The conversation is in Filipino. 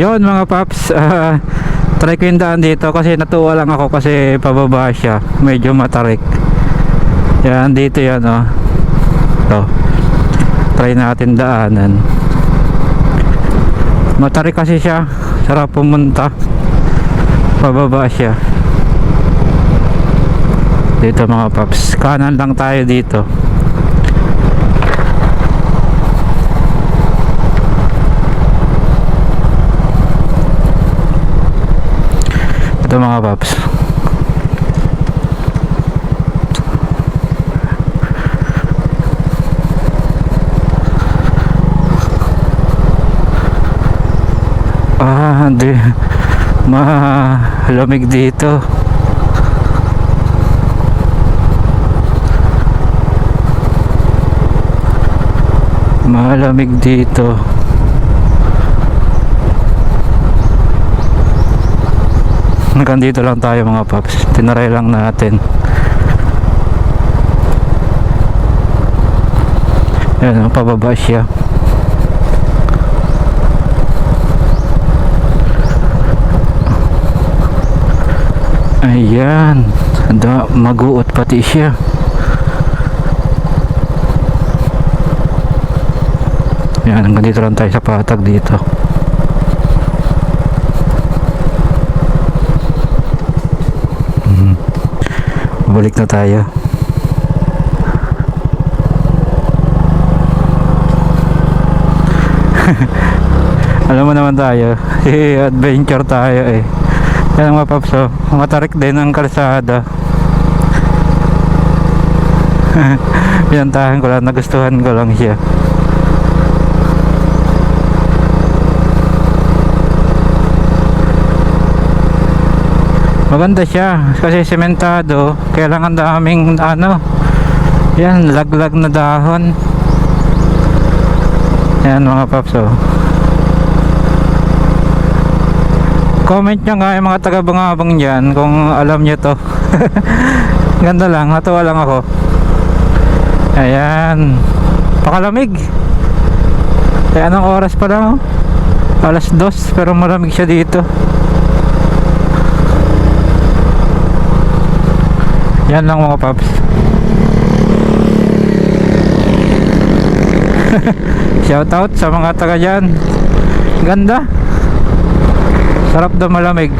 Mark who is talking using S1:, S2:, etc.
S1: Yon mga paps, ah, try ko yung daan dito kasi natuwa lang ako kasi pababa siya. Medyo matarik. Yan, dito yan oh. To. Try natin daanan. Matarik kasi siya. Sarap pumunta. Pababa siya. Dito mga paps. Kanan lang tayo dito. Ito mga paps. Ah, hindi. Malamig dito. Malamig dito. Hanggang dito lang tayo mga paps. Tinaray lang natin. Ayan, oh, pababa siya. Ayan. Da, maguot pati siya. Ayan, hanggang dito lang tayo sa patag dito. Balik na tayo. Alam mo naman tayo, adventure tayo eh. Yan mga paps, oh. matarik din ang kalsada. Pinantahan ko lang, nagustuhan ko lang siya. Maganda siya kasi sementado, kaya lang ang daming ano, yan, laglag na dahon. Yan mga paps, oh. Comment nyo nga yung mga taga-bangabang dyan kung alam nyo to. Ganda lang, natuwa lang ako. Ayan. Pakalamig. Eh, anong oras pa lang? oh? Alas dos, pero malamig siya dito. Yan lang mga paps. Shout out sa mga taga dyan. Ganda. Sarap daw malamig.